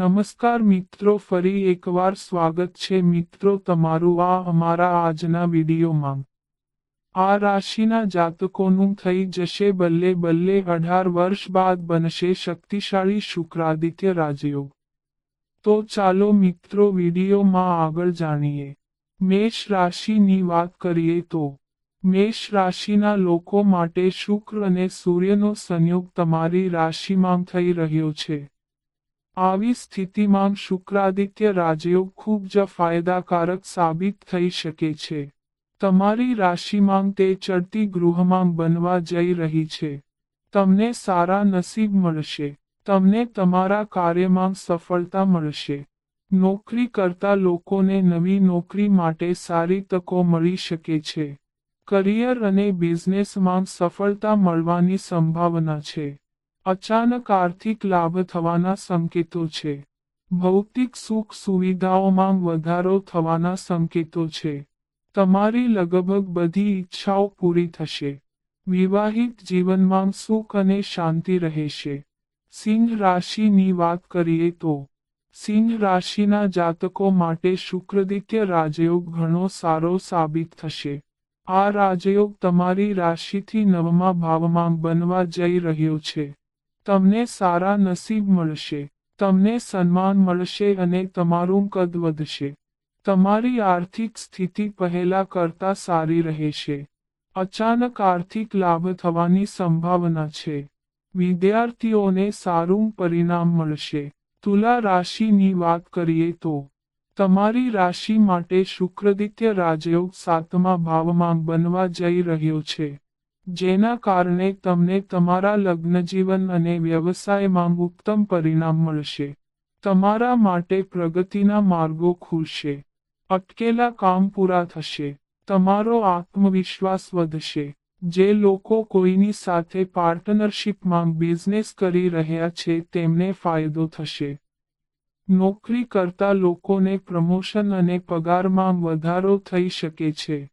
નમસ્કાર મિત્રો, ફરી એકવાર સ્વાગત છે મિત્રો તમારું આ અમારા આજના વિડીયોમાં. આ રાશિના જાતકોનું થઈ જશે બલ્લે બલ્લે અઢાર વર્ષ બાદ બનશે શક્તિશાળી શુક્રાદિત્ય રાજયોગ. તો ચાલો મિત્રો વિડીયોમાં આગળ જાણીએ. મેષ રાશિની વાત કરીએ તો, મેષ રાશિના લોકો માટે શુક્ર અને સૂર્યનો સંયોગ તમારી રાશિમાં થઈ રહ્યો છે. આવી સ્થિતિમાં શુક્રાદિત્ય રાજયોગ ખૂબ જ ફાયદાકારક સાબિત થઈ શકે છે. તમારી રાશિમાં તે ચડતી ગૃહમાં બનવા જઈ રહી છે. તમને સારા નસીબ મળશે. તમને તમારા કાર્યમાં સફળતા મળશે. નોકરી કરતા લોકોને નવી નોકરી માટે સારી તકો મળી શકે છે. કરિયર અને બિઝનેસમાં સફળતા મળવાની સંભાવના છે. અચાનક આર્થિક લાભ થવાના સંકેતો છે. ભૌતિક સુખ સુવિધાઓમાં વધારો થવાના સંકેતો છે. તમારી લગભગ બધી ઈચ્છાઓ પૂરી થશે. વિવાહિત જીવનમાં સુખ અને શાંતિ રહેશે. સિંહ રાશિની વાત કરીએ તો, સિંહ રાશિના જાતકો માટે શુક્રદિત્ય રાજયોગ ઘણો સારો સાબિત થશે. આ રાજયોગ તમારી રાશિથી નવમા ભાવમાં બનવા જઈ રહ્યો છે. તમને સારા નસીબ મળશે, તમને સન્માન મળશે અને તમારું કદ વધશે. તમારી આર્થિક સ્થિતિ પહેલા કરતા સારી રહેશે. અચાનક આર્થિક લાભ થવાની સંભાવના છે. વિદ્યાર્થીઓને સારું પરિણામ મળશે. તુલા રાશિની વાત કરીએ તો, તમારી રાશિ માટે શુક્રદિત્ય રાજયોગ સાતમા ભાવમાં બનવા જઈ રહ્યો છે. જેના કારણે તમને તમારા લગ્નજીવન અને વ્યવસાયમાં ઉત્તમ પરિણામ મળશે. તમારા માટે પ્રગતિના માર્ગો ખુલશે. અટકેલા કામ પૂરા થશે. તમારો આત્મવિશ્વાસ વધશે. જે લોકો કોઈની સાથે પાર્ટનરશિપમાં બિઝનેસ કરી રહ્યા છે તેમને ફાયદો થશે. નોકરી કરતા લોકોને પ્રમોશન અને પગારમાં વધારો થઈ શકે છે.